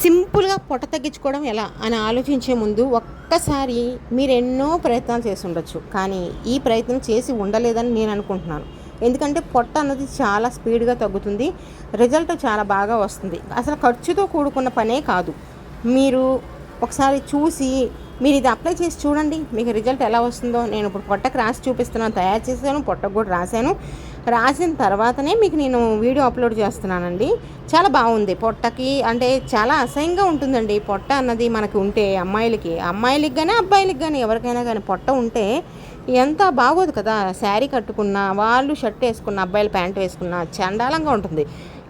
సింపుల్గా పొట్ట తగ్గించుకోవడం ఎలా అని ఆలోచించే ముందు ఒక్కసారి మీరు ఎన్నో ప్రయత్నాలు చేసి ఉండొచ్చు. కానీ ఈ ప్రయత్నం చేసి ఉండలేదని నేను అనుకుంటున్నాను. ఎందుకంటే పొట్ట అన్నది చాలా స్పీడ్గా తగ్గుతుంది. రిజల్ట్ చాలా బాగా వస్తుంది. అసలు ఖర్చుతో కూడుకున్న పనే కాదు. మీరు ఒకసారి చూసి మీరు ఇది అప్లై చేసి చూడండి. మీకు రిజల్ట్ ఎలా వస్తుందో నేను ఇప్పుడు పొట్టకు రాసి చూపిస్తున్నాను తయారు చేశాను పొట్టకు కూడా రాశాను. రాసిన తర్వాతనే మీకు నేను వీడియో అప్లోడ్ చేస్తున్నానండి. చాలా బాగుంది పొట్టకి. అంటే చాలా అసహ్యంగా ఉంటుందండి పొట్ట అన్నది మనకి ఉంటే అమ్మాయిలకి. అమ్మాయిలకి కానీ అబ్బాయిలకి కానీ ఎవరికైనా కానీ పొట్ట ఉంటే ఎంత బాగోదు కదా. శారీ కట్టుకున్న వాళ్ళు షర్ట్ వేసుకున్న అబ్బాయిలు ప్యాంట్ వేసుకున్న చండాలంగా ఉంటుంది.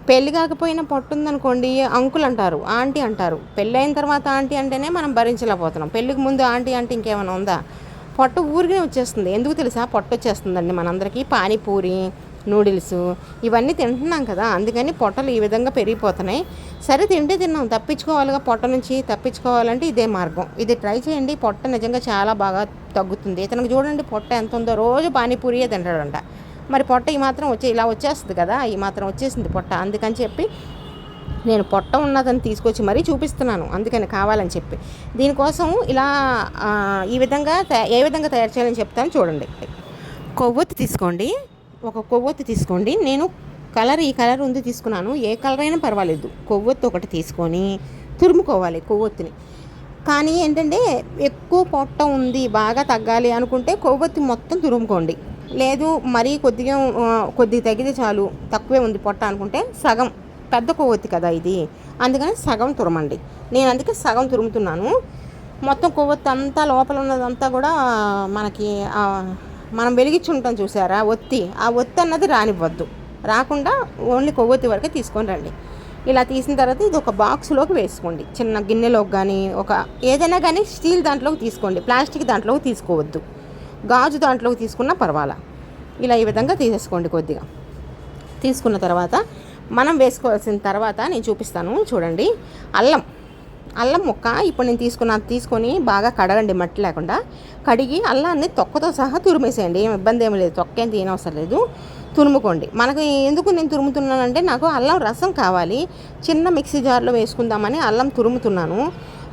పెళ్ళి కాకపోయినా పొట్ట ఉందనుకోండి అంకుల్ అంటారు ఆంటీ అంటారు. పెళ్ళి అయిన తర్వాత ఆంటీ అంటేనే మనం భరించలేకపోతున్నాం. పెళ్ళికి ముందు ఆంటీ అంటే ఇంకేమైనా ఉందా? పొట్ట ఊరికే వచ్చేస్తుంది. ఎందుకు తెలుసా? పొట్ట వచ్చేస్తుందండి మనందరికీ. పానీపూరి నూడిల్స్ ఇవన్నీ తింటున్నాం కదా. అందుకని పొట్టలు ఈ విధంగా పెరిగిపోతున్నాయి. సరే తింటే తిన్నాం. తప్పించుకోవాలిగా పొట్ట నుంచి తప్పించుకోవాలంటే ఇదే మార్గం. ఇది ట్రై చేయండి. పొట్ట నిజంగా చాలా బాగా తగ్గుతుంది. ఇతనికి చూడండి పొట్ట ఎంత ఉందో. రోజు పానీపూరియే తింటాడంట. మరి పొట్ట ఈ మాత్రం వచ్చే ఇలా వచ్చేస్తుంది కదా. ఈ మాత్రం వచ్చేసింది పొట్ట. అందుకని చెప్పి నేను పొట్ట ఉన్నదని తీసుకొచ్చి మరీ చూపిస్తున్నాను అందుకని కావాలని చెప్పి. దీనికోసం ఇలా ఈ విధంగా ఏ విధంగా తయారు చేయాలని చెప్తాను చూడండి. కొవ్వొత్తి తీసుకోండి. ఒక కొవ్వొత్తి తీసుకోండి. నేను కలర్ ఈ కలర్ ఉంది తీసుకున్నాను. ఏ కలర్ అయినా పర్వాలేదు. కొవ్వొత్తి ఒకటి తీసుకొని తురుముకోవాలి కొవ్వొత్తిని. కానీ ఏంటంటే ఎక్కువ పొట్ట ఉంది బాగా తగ్గాలి అనుకుంటే కొవ్వొత్తి మొత్తం తురుముకోండి. లేదు మరీ కొద్దిగా కొద్దిగా తగ్గితే చాలు తక్కువే ఉంది పొట్ట అనుకుంటే సగం పెద్ద కొవ్వొత్తి కదా ఇది. అందుకని సగం తురమండి. నేను అందుకే సగం తురుముతున్నాను. మొత్తం కొవ్వొత్తి అంతా లోపల ఉన్నదంతా కూడా మనకి మనం వెలిగించి ఉంటాం చూసారా? ఒత్తి. ఆ ఒత్తి అన్నది రానివ్వద్దు. రాకుండా ఓన్లీ కొవ్వొత్తి వరకే తీసుకొని రండి. ఇలా తీసిన తర్వాత ఇది ఒక బాక్స్లోకి వేసుకోండి. చిన్న గిన్నెలోకి కానీ ఒక ఏదైనా కానీ స్టీల్ దాంట్లోకి తీసుకోండి. ప్లాస్టిక్ దాంట్లోకి తీసుకోవద్దు. గాజు దాంట్లోకి తీసుకున్నా పర్వాలా. ఇలా ఈ విధంగా తీసేసుకోండి కొద్దిగా. తీసుకున్న తర్వాత మనం వేసుకోవాల్సిన తర్వాత నేను చూపిస్తాను. చూడండి. అల్లం. అల్లం ముక్క ఇప్పుడు నేను తీసుకున్న తీసుకొని బాగా కడగండి మట్టి లేకుండా. కడిగి అల్లాన్ని తొక్కతో సహా తురిమేసేయండి. ఏం ఇబ్బంది ఏమి లేదు. తొక్కేం తీయనవసరం లేదు. తురుముకోండి. మనకు ఎందుకు నేను తురుముతున్నానంటే నాకు అల్లం రసం కావాలి. చిన్న మిక్సీ జార్లో వేసుకుందామని అల్లం తురుముతున్నాను.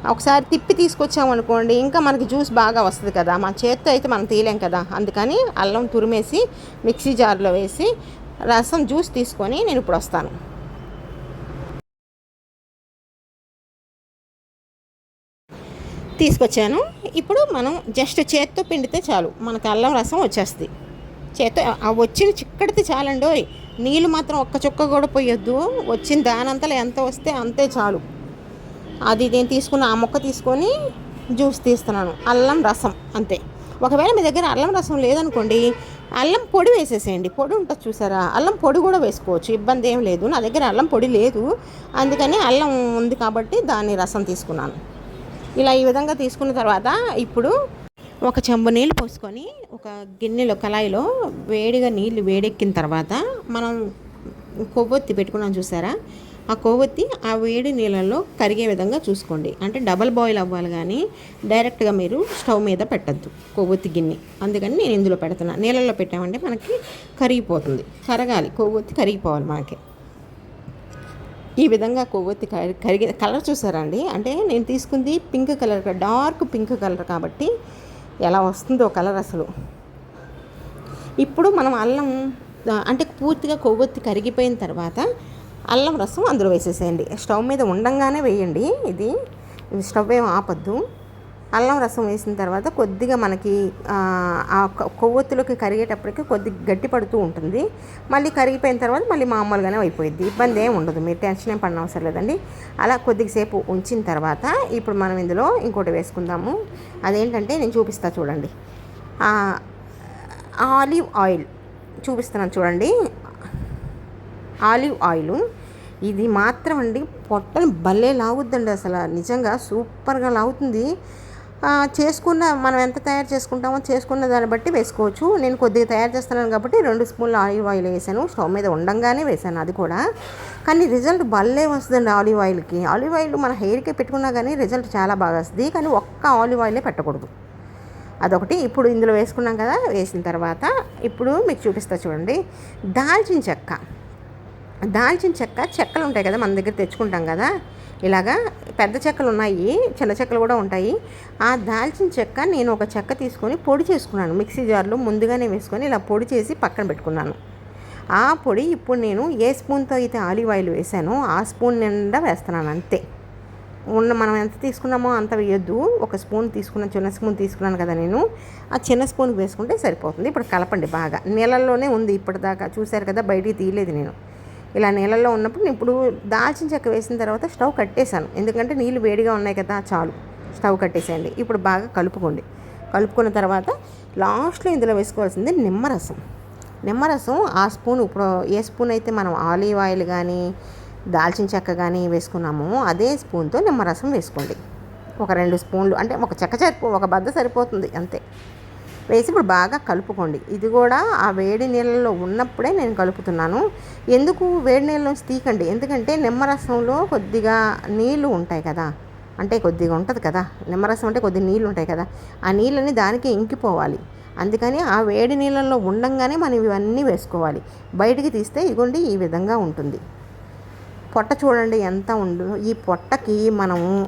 ఒకసారి తిప్పి తీసుకొచ్చామనుకోండి ఇంకా మనకి జ్యూస్ బాగా వస్తుంది కదా. మన చేత్తో అయితే మనం తీయలేం కదా. అందుకని అల్లం తురిమేసి మిక్సీ జార్లో వేసి రసం జ్యూస్ తీసుకొని నేను ఇప్పుడు వస్తాను. తీసుకొచ్చాను. ఇప్పుడు మనం జస్ట్ చేత్తో పిండితే చాలు. మనకు అల్లం రసం వచ్చేస్తుంది. చేత్తో ఆ వచ్చిన చిక్కడితే చాలండి నీళ్ళు మాత్రం ఒక్క చుక్క కూడా పోయొద్దు. వచ్చిన దానంతలో ఎంత వస్తే అంతే చాలు. అది నేను తీసుకున్న ఆ మొక్క తీసుకొని జ్యూస్ తీస్తున్నాను. అల్లం రసం అంతే. ఒకవేళ మీ దగ్గర అల్లం రసం లేదనుకోండి అల్లం పొడి వేసేసేయండి. పొడి ఉంటుంది చూసారా? అల్లం పొడి కూడా వేసుకోవచ్చు. ఇబ్బంది ఏం లేదు. నా దగ్గర అల్లం పొడి లేదు. అందుకని అల్లం ఉంది కాబట్టి దాన్ని రసం తీసుకున్నాను. ఇలా ఈ విధంగా తీసుకున్న తర్వాత ఇప్పుడు ఒక చెంబు నీళ్ళు పోసుకొని ఒక గిన్నెలో కళాయిలో వేడిగా నీళ్ళు వేడెక్కిన తర్వాత మనం కొవ్వొత్తి పెట్టుకున్నాం చూసారా? ఆ కొవ్వొత్తి ఆ వేడి నీళ్ళల్లో కరిగే విధంగా చూసుకోండి. అంటే డబల్ బాయిల్ అవ్వాలి కానీ డైరెక్ట్గా మీరు స్టవ్ మీద పెట్టద్దు కొవ్వొత్తి గిన్నె. అందుకని నేను ఇందులో పెడుతున్నా. నీళ్ళల్లో పెట్టామంటే మనకి కరిగిపోతుంది. కరగాలి. కొవ్వొత్తి కరిగిపోవాలి మనకి. ఈ విధంగా కొవ్వొత్తి కరి కరిగి కలర్ చూసారా అండి? అంటే నేను తీసుకుంది pink colour dark pink colour కాబట్టి ఎలా వస్తుందో కలర్ అసలు. ఇప్పుడు మనం అల్లం అంటే పూర్తిగా కొవ్వొత్తి కరిగిపోయిన తర్వాత అల్లం రసం అందులో వేసేసేయండి. స్టవ్ మీద ఉండంగానే వేయండి. ఇది స్టవ్ ఏం ఆపద్దు. అల్లం రసం వేసిన తర్వాత కొద్దిగా మనకి ఆ, కొవ్వొత్తులోకి కరిగేటప్పటికి కొద్దిగా గట్టి పడుతూ ఉంటుంది. మళ్ళీ కరిగిపోయిన తర్వాత మళ్ళీ మామూలుగానే అయిపోయింది ఇబ్బంది ఏం ఉండదు. మీరు టెన్షన్ ఏం పడిన అవసరం లేదండి. అలా కొద్దిసేపు ఉంచిన తర్వాత ఇప్పుడు మనం ఇందులో ఇంకోటి వేసుకుందాము. అదేంటంటే నేను చూపిస్తా చూడండి. ఆలివ్ ఆయిల్ చూపిస్తున్నాను చూడండి. Olive oil. ఇది మాత్రం అండి పొట్టని భలే లాగుద్దండి అసలు. నిజంగా సూపర్గా లాగుతుంది. చేసుకున్న మనం ఎంత తయారు చేసుకుంటామో చేసుకున్న దాన్ని బట్టి వేసుకోవచ్చు. నేను కొద్దిగా తయారు చేస్తున్నాను కాబట్టి రెండు స్పూన్లు ఆలివ్ ఆయిల్ వేసాను. స్టవ్ మీద ఉండంగానే వేసాను అది కూడా. కానీ రిజల్ట్ భలే వస్తుందండి ఆలివ్ ఆయిల్కి. ఆలివ్ ఆయిల్ మన హెయిర్కి పెట్టుకున్నా కానీ రిజల్ట్ చాలా బాగా వస్తుంది. కానీ ఒక్క ఆలివ్ ఆయిలే పెట్టకూడదు. అదొకటి. ఇప్పుడు ఇందులో వేసుకున్నాం కదా వేసిన తర్వాత ఇప్పుడు మీకు చూపిస్తా చూడండి. దాల్చిన చెక్క. దాల్చిన చెక్క చెక్కలు ఉంటాయి కదా మన దగ్గర తెచ్చుకుంటాం కదా. ఇలాగా పెద్ద చెక్కలు ఉన్నాయి చిన్న చెక్కలు కూడా ఉంటాయి. ఆ దాల్చిన చెక్క నేను ఒక చెక్క తీసుకొని పొడి చేసుకున్నాను. మిక్సీ జార్లో ముందుగానే వేసుకొని ఇలా పొడి చేసి పక్కన పెట్టుకున్నాను. ఆ పొడి ఇప్పుడు నేను ఏ స్పూన్తో అయితే ఆలివ్ ఆయిల్ వేసానో ఆ స్పూన్ నిండా వేస్తున్నాను అంతే. ఉన్న మనం ఎంత తీసుకున్నామో అంత వేయొద్దు. ఒక స్పూన్ తీసుకున్న చిన్న స్పూన్ తీసుకున్నాను కదా నేను. ఆ చిన్న స్పూన్ వేసుకుంటే సరిపోతుంది. ఇప్పుడు కలపండి బాగా. నీళ్ళల్లోనే ఉంది ఇప్పటిదాకా. చూశారు కదా బయటికి తీయలేదు నేను. ఇలా నీళ్ళల్లో ఉన్నప్పుడు నేను ఇప్పుడు దాల్చిన చెక్క వేసిన తర్వాత స్టవ్ కట్టేశాను. ఎందుకంటే నీళ్ళు వేడిగా ఉన్నాయి కదా చాలు. స్టవ్ కట్టేసేయండి. ఇప్పుడు బాగా కలుపుకోండి. కలుపుకున్న తర్వాత లాస్ట్లో ఇందులో వేసుకోవాల్సింది నిమ్మరసం. నిమ్మరసం ఆ స్పూన్ ఇప్పుడు ఏ స్పూన్ అయితే మనం ఆలివ్ ఆయిల్ కానీ దాల్చిన చెక్క కానీ వేసుకున్నామో అదే స్పూన్తో నిమ్మరసం వేసుకోండి. ఒక రెండు స్పూన్లు అంటే ఒక చెక్క సరిపో ఒక బద్ద సరిపోతుంది అంతే. వేసి ఇప్పుడు బాగా కలుపుకోండి. ఇది కూడా ఆ వేడి నీళ్ళలో ఉన్నప్పుడే నేను కలుపుతున్నాను. ఎందుకు వేడి నీళ్ళలోంచి తీకండి ఎందుకంటే నిమ్మరసంలో కొద్దిగా నీళ్ళు ఉంటాయి కదా. అంటే కొద్దిగా ఉంటుంది కదా. నిమ్మరసం అంటే కొద్దిగా నీళ్ళు ఉంటాయి కదా. ఆ నీళ్ళని దానికి ఇంకిపోవాలి. అందుకని ఆ వేడి నీళ్ళల్లో ఉండంగానే మనం ఇవన్నీ వేసుకోవాలి. బయటికి తీస్తే ఇగోండి ఈ విధంగా ఉంటుంది. పొట్ట చూడండి ఎంత ఉండు ఈ పొట్టకి మనము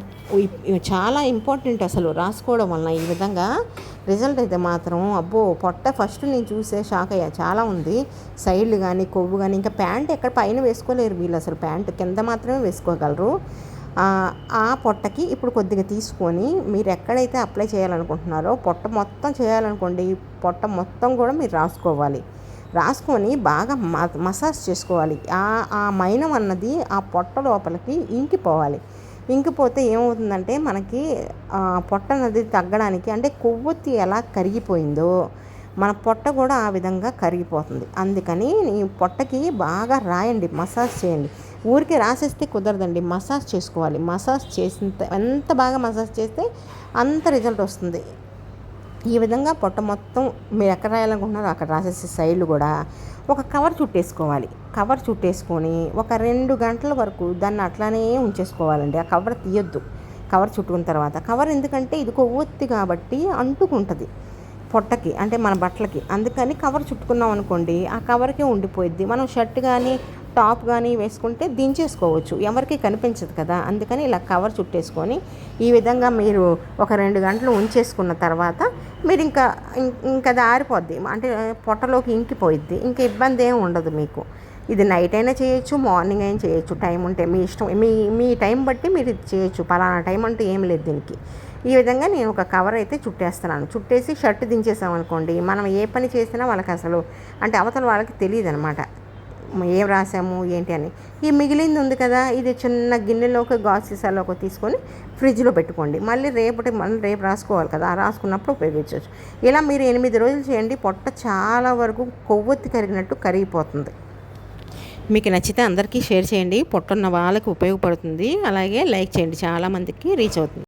చాలా ఇంపార్టెంట్ అసలు రాసుకోవడం వలన ఈ విధంగా రిజల్ట్ అయితే మాత్రం అబ్బో పొట్ట ఫస్ట్ నేను చూసే షాక్ అయ్యా. చాలా ఉంది. సైడ్లు కానీ కొవ్వు కానీ ఇంకా ప్యాంట్ ఎక్కడ పైన వేసుకోలేరు వీళ్ళు అసలు. ప్యాంట్ కింద మాత్రమే వేసుకోగలరు. ఆ, పొట్టకి ఇప్పుడు కొద్దిగా తీసుకొని మీరు ఎక్కడైతే అప్లై చేయాలనుకుంటున్నారో పొట్ట మొత్తం చేయాలనుకోండి పొట్ట మొత్తం కూడా మీరు రాసుకోవాలి. రాసుకొని బాగా మ- మసాజ్ చేసుకోవాలి. ఆ ఆ మైనం అన్నది ఆ పొట్ట లోపలికి ఇంకిపోవాలి. ఇంకిపోతే ఏమవుతుందంటే మనకి పొట్ట అనేది తగ్గడానికి అంటే కొవ్వొత్తి ఎలా కరిగిపోయిందో మన పొట్ట కూడా ఆ విధంగా కరిగిపోతుంది. అందుకని ఈ పొట్టకి బాగా రాయండి మసాజ్ చేయండి. ఊరికే రాసేస్తే కుదరదండి మసాజ్ చేసుకోవాలి. మసాజ్ చేసిన ఎంత బాగా మసాజ్ చేస్తే అంత రిజల్ట్ వస్తుంది. ఈ విధంగా పొట్ట మొత్తం మీరు ఎక్కడ రాయాలనుకుంటున్నారో అక్కడ రాసేసే సైడ్లు కూడా ఒక కవర్ చుట్టేసుకోవాలి. కవర్ చుట్టేసుకొని ఒక రెండు గంటల వరకు దాన్ని అట్లానే ఉంచేసుకోవాలండి. ఆ కవర్ తీయొద్దు. కవర్ చుట్టుకున్న తర్వాత. కవర్ ఎందుకంటే ఇది కొవ్వొత్తి కాబట్టి అంటుకుంటుంది పొట్టకి అంటే మన బట్టలకి. అందుకని కవర్ చుట్టుకున్నాం అనుకోండి ఆ కవర్కే ఉండిపోయిద్ది. మనం షర్ట్ కానీ టాప్ కానీ వేసుకుంటే దించేసుకోవచ్చు. ఎవరికి కనిపించదు కదా. అందుకని ఇలా కవర్ చుట్టేసుకొని ఈ విధంగా మీరు ఒక రెండు గంటలు ఉంచేసుకున్న తర్వాత మీరు ఇంకా ఇంకా దారిపోద్ది. అంటే పొట్టలోకి ఇంకిపోయిద్ది. ఇంకా ఇబ్బంది ఏం ఉండదు మీకు. ఇది నైట్ అయినా చేయొచ్చు మార్నింగ్ అయినా చేయొచ్చు. టైం ఉంటే మీ ఇష్టం మీ మీ టైం బట్టి మీరు ఇది చేయొచ్చు. పలానా టైం అంటూ ఏం లేదు దీనికి. ఈ విధంగా నేను ఒక కవర్ అయితే చుట్టేస్తున్నాను. చుట్టేసి షర్ట్ దించేసాం అనుకోండి మనం ఏ పని చేసినా వాళ్ళకి అసలు అంటే అవతల వాళ్ళకి తెలియదు అనమాట ఏం రాసాము ఏంటి అని. ఈ మిగిలింది ఉంది కదా ఇది చిన్న గిన్నెలోకి గాజు సీసాలోకి తీసుకొని ఫ్రిడ్జ్లో పెట్టుకోండి. మళ్ళీ రేపటి మళ్ళీ రేపు రాసుకోవాలి కదా రాసుకున్నప్పుడు ఉపయోగించవచ్చు ఇలా మీరు ఎనిమిది రోజులు చేయండి పొట్ట చాలా వరకు కొవ్వొత్తి కరిగినట్టు కరిగిపోతుంది. మీకు నచ్చితే అందరికీ షేర్ చేయండి పొట్టున్న వాళ్ళకి ఉపయోగపడుతుంది. అలాగే లైక్ చేయండి చాలామందికి రీచ్ అవుతుంది.